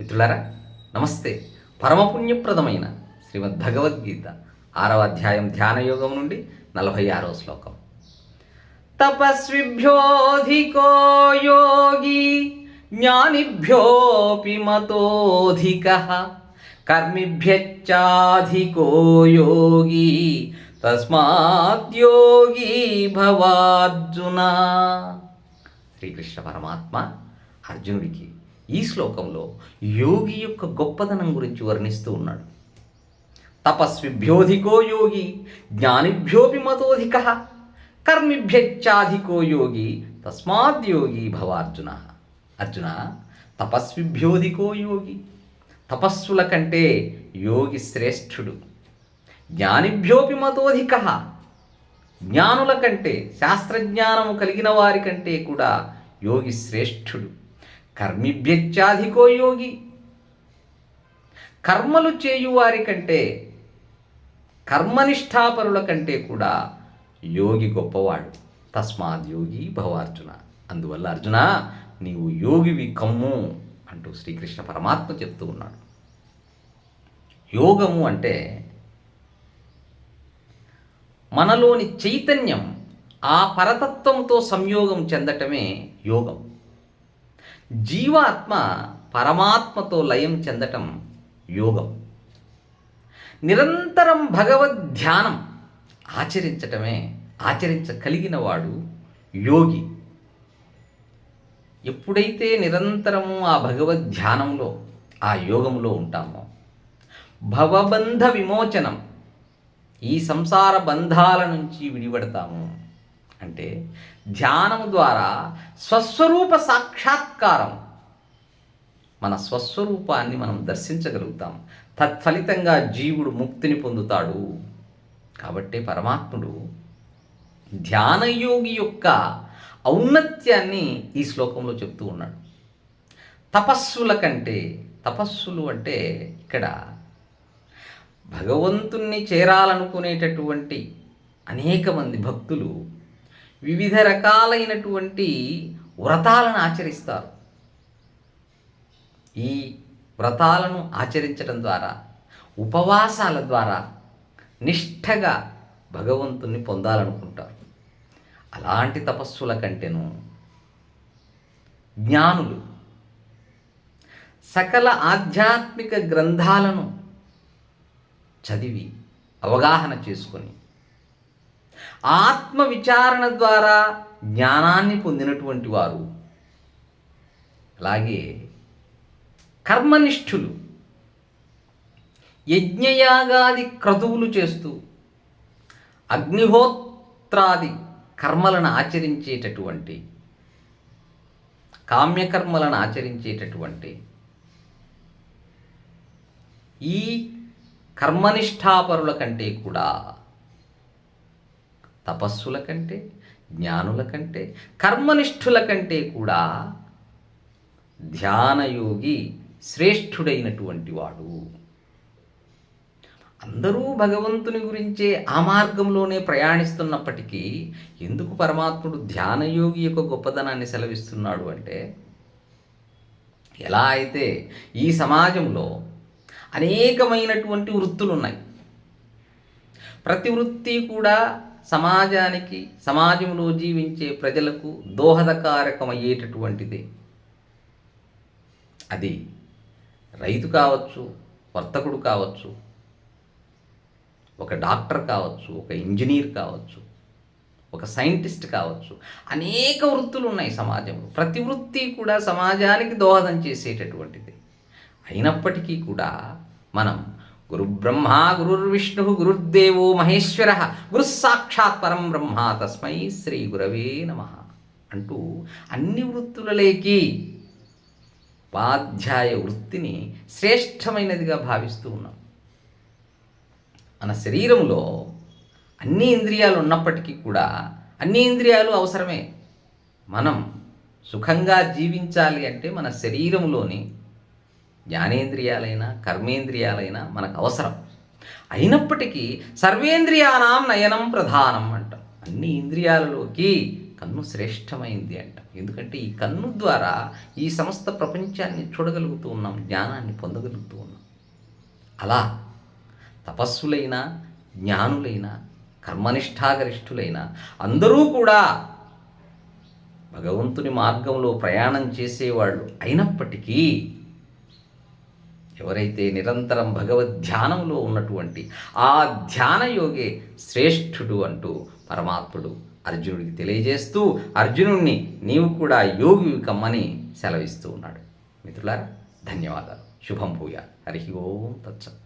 మిత్రులారా నమస్తే. పరమపుణ్యప్రదమైన శ్రీమద్ భగవద్గీత ఆరవ అధ్యాయం ధ్యానయోగం నుండి నలభై ఆరవ శ్లోకం. తపస్విభ్యోధికో యోగి జ్ఞానిభ్యోపి మతోధిక కర్మిభ్యచ్చాధికో యోగి తస్మాద్యోగి భవార్జున. శ్రీకృష్ణ పరమాత్మ అర్జునుడికి ఈ శ్లోకంలో యోగి యొక్క గొప్పతనం గురించి వర్ణిస్తూ ఉన్నాడు. తపస్విభ్యోధికో యోగి జ్ఞానిభ్యోపి మతోధిక కర్మిభ్యచ్చాధికో యోగి తస్మాత్ యోగి భవార్జున. అర్జున తపస్విభ్యోధికో యోగి తపస్సుల కంటే యోగి శ్రేష్ఠుడు. జ్ఞానిభ్యోపి మతోధిక జ్ఞానుల కంటే శాస్త్రజ్ఞానము కలిగిన వారి కంటే కూడా యోగి శ్రేష్ఠుడు. కర్మిభ్యత్యాధికో యోగి. కర్మలు చేయువారి కంటే కర్మనిష్టాపరుల కంటే కూడా యోగి గొప్పవాడు. తస్మాత్ యోగి భవార్జున. అందువల్ల అర్జున నీవు యోగివి కమ్ము అంటూ శ్రీకృష్ణ పరమాత్మ చెప్తూ ఉన్నాడు. యోగము అంటే మనలోని చైతన్యం ఆ పరతత్వంతో సంయోగం చెందటమే యోగం. జీవాత్మ పరమాత్మతో లయం చెందటం యోగం. నిరంతరం భగవద్ ధ్యానం ఆచరించటమే ఆచరించగలిగిన వాడు యోగి. ఎప్పుడైతే నిరంతరము ఆ భగవద్ ధ్యానంలో ఆ యోగంలో ఉంటామో భవబంధ విమోచనం ఈ సంసార బంధాల నుంచి విడిపడతాము. అంటే ధ్యానం ద్వారా స్వస్వరూప సాక్షాత్కారం. మన స్వస్వరూపాన్ని మనం దర్శించగలుగుతాం. తత్ఫలితంగా జీవుడు ముక్తిని పొందుతాడు. కాబట్టి పరమాత్ముడు ధ్యానయోగి యొక్క ఔన్నత్యాన్ని ఈ శ్లోకంలో చెప్తూ ఉన్నాడు. తపస్సుల కంటే తపస్సులు అంటే ఇక్కడ భగవంతుణ్ణి చేరాలనుకునేటటువంటి అనేక మంది భక్తులు వివిధ రకాలైనటువంటి వ్రతాలను ఆచరిస్తారు. ఈ వ్రతాలను ఆచరించడం ద్వారా ఉపవాసాల ద్వారా నిష్ఠగా భగవంతుణ్ణి పొందాలనుకుంటారు. అలాంటి తపస్సుల కంటేను జ్ఞానులు సకల ఆధ్యాత్మిక గ్రంథాలను చదివి అవగాహన చేసుకొని ఆత్మ విచారణ ద్వారా జ్ఞానాన్ని పొందినటువంటి వారు. అలాగే కర్మనిష్ఠులు యజ్ఞయాగాది క్రతువులు చేస్తూ అగ్నిహోత్రాది కర్మలను ఆచరించేటటువంటి కామ్యకర్మలను ఆచరించేటటువంటి ఈ కర్మనిష్టాపరుల కంటే కూడా తపస్సుల కంటే జ్ఞానుల కంటే కర్మనిష్ఠుల కంటే కూడా ధ్యానయోగి శ్రేష్ఠుడైనటువంటి వాడు. అందరూ భగవంతుని గురించే ఆ మార్గంలోనే ప్రయాణిస్తున్నప్పటికీ ఎందుకు పరమాత్ముడు ధ్యానయోగి యొక్క గొప్పదనాన్ని సెలవిస్తున్నాడు అంటే ఎలా అయితే ఈ సమాజంలో అనేకమైనటువంటి వృత్తులు ఉన్నాయి ప్రతి వృత్తి కూడా సమాజానికి సమాజంలో జీవించే ప్రజలకు దోహదకారకమయ్యేటటువంటిదే. అది రైతు కావచ్చు వర్తకుడు కావచ్చు ఒక డాక్టర్ కావచ్చు ఒక ఇంజనీర్ కావచ్చు ఒక సైంటిస్ట్ కావచ్చు. అనేక వృత్తులు ఉన్నాయి సమాజంలో. ప్రతి వృత్తి కూడా సమాజానికి దోహదం చేసేటటువంటిది. అయినప్పటికీ కూడా మనం గురుబ్రహ్మ గురుర్విష్ణు గురుర్దేవో మహేశ్వర గురుస్సాక్షాత్ పరం బ్రహ్మ తస్మై శ్రీ గురవే నమ అంటూ అన్ని వృత్తులలోకి ఉపాధ్యాయ వృత్తిని శ్రేష్టమైనదిగా భావిస్తూ ఉన్నాం. మన శరీరంలో అన్ని ఇంద్రియాలు ఉన్నప్పటికీ కూడా అన్ని ఇంద్రియాలు అవసరమే. మనం సుఖంగా జీవించాలి అంటే మన శరీరంలోని జ్ఞానేంద్రియాలైనా కర్మేంద్రియాలైనా మనకు అవసరం. అయినప్పటికీ సర్వేంద్రియానాం నయనం ప్రధానం అంట. అన్ని ఇంద్రియాలలోకి కన్ను శ్రేష్టమైంది అంట. ఎందుకంటే ఈ కన్ను ద్వారా ఈ సమస్త ప్రపంచాన్ని చూడగలుగుతూ ఉన్నాం జ్ఞానాన్ని పొందగలుగుతూ ఉన్నాం. అలా తపస్సులైన జ్ఞానులైన కర్మనిష్టాగరిష్ఠులైన అందరూ కూడా భగవంతుని మార్గంలో ప్రయాణం చేసేవాళ్ళు అయినప్పటికీ ఎవరైతే నిరంతరం భగవద్ ధ్యానంలో ఉన్నటువంటి ఆ ధ్యాన యోగే శ్రేష్ఠుడు అంటూ పరమాత్ముడు అర్జునుడికి తెలియజేస్తూ అర్జునుడిని నీవు కూడా యోగి కమ్మని సెలవిస్తూ ఉన్నాడు. మిత్రులారా ధన్యవాదాలు. శుభం భూయా హరి ఓం తత్సత్.